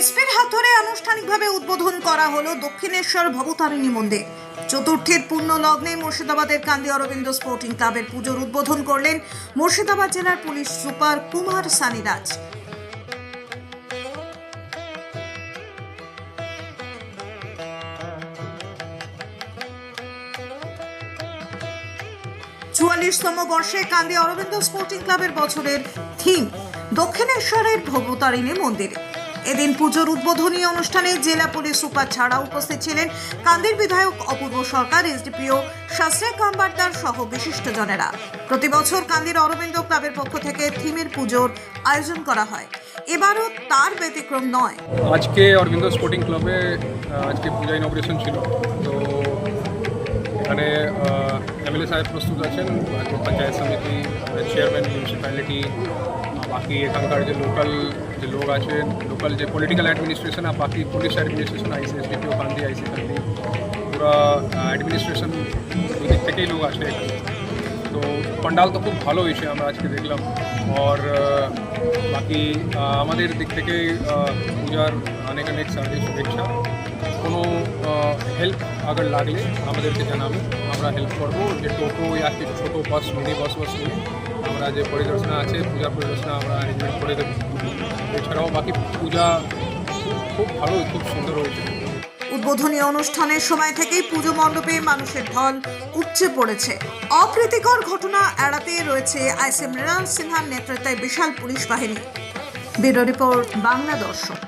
এসপির হাত ধরে আনুষ্ঠানিকভাবে উদ্বোধন করা হলো দক্ষিণেশ্বর ভবতারিণী মন্দির। চতুর্থীর পূর্ণ লগ্নে মুর্শিদাবাদের কান্দি অরবিন্দ স্পোর্টিং ক্লাবের পুজোর উদ্বোধন করলেন মুর্শিদাবাদ জেলার পুলিশ সুপার কুমার সানিরাজ। চুয়াল্লিশতম বর্ষে কান্দি অরবিন্দ স্পোর্টিং ক্লাবের বছরের থিম, দক্ষিণেশ্বরের ভবতারিণী মন্দির। এদিন পুজোর উদ্বোধনী অনুষ্ঠানে জেলা পুলিশ সুপার ছাড়া উপস্থিত ছিলেন কান্দির বিধায়ক অপূর্ব সরকার, এসডিপিও শাস্ত্রে কাম্বারদার সহ বিশিষ্টজনেরা। প্রতি বছর কান্দির অরবিন্দ ক্লাবের পক্ষ থেকে থিমের পুজোর আয়োজন করা হয়। এবারও তার ব্যতিক্রম নয়। আজকে অরবিন্দ স্পোর্টিং ক্লাবে আজকে পূজা ইনগ্রেশন ছিল। তো এখানে এমএলএ সাহেব প্রস্তুত আছেন পঞ্চায়েত সমিতি চেয়ারম্যান মিউনিসিপ্যালিটি বাকি এখানকার যে লোকাল যে লোক আছেন লোকাল যে পলিটিক্যাল অ্যাডমিনিস্ট্রেশন আর বাকি police administration IC SDPO Kandi IC Kandi পুরা অ্যাডমিনিস্ট্রেশন দুদিক থেকেই লোক আছে এখানে। তো পান্ডাল তো খুব ভালো হয়েছে, আমরা আজকে দেখলাম। আর বাকি আমাদের দিক থেকে পূজার অনেক অনেক সার্ভিস শুভেচ্ছা কোনো হেল্প আগর লাগলে আমাদেরকে জানাবে আমরা হেল্প করব। যে টোটো ইয়া ছোটো বাস মিনি বাস বাস নিয়ে আমরা যে পরিদর্শনা আছে, পূজা পরিদর্শনা আমরা অ্যারেঞ্জমেন্ট করে দেবো। এছাড়াও বাকি পূজা খুব ভালো, খুব সুন্দর হয়েছে। উদ্বোধনী অনুষ্ঠানের সময় থেকেই পুজো মণ্ডপে মানুষের ঢল উপচে পড়েছে। অপ্রীতিকর ঘটনা এড়াতে রয়েছে আইসি মৃণাল সিনহার নেতৃত্বে বিশাল পুলিশ বাহিনী। Bureau report, Bangla Darshan.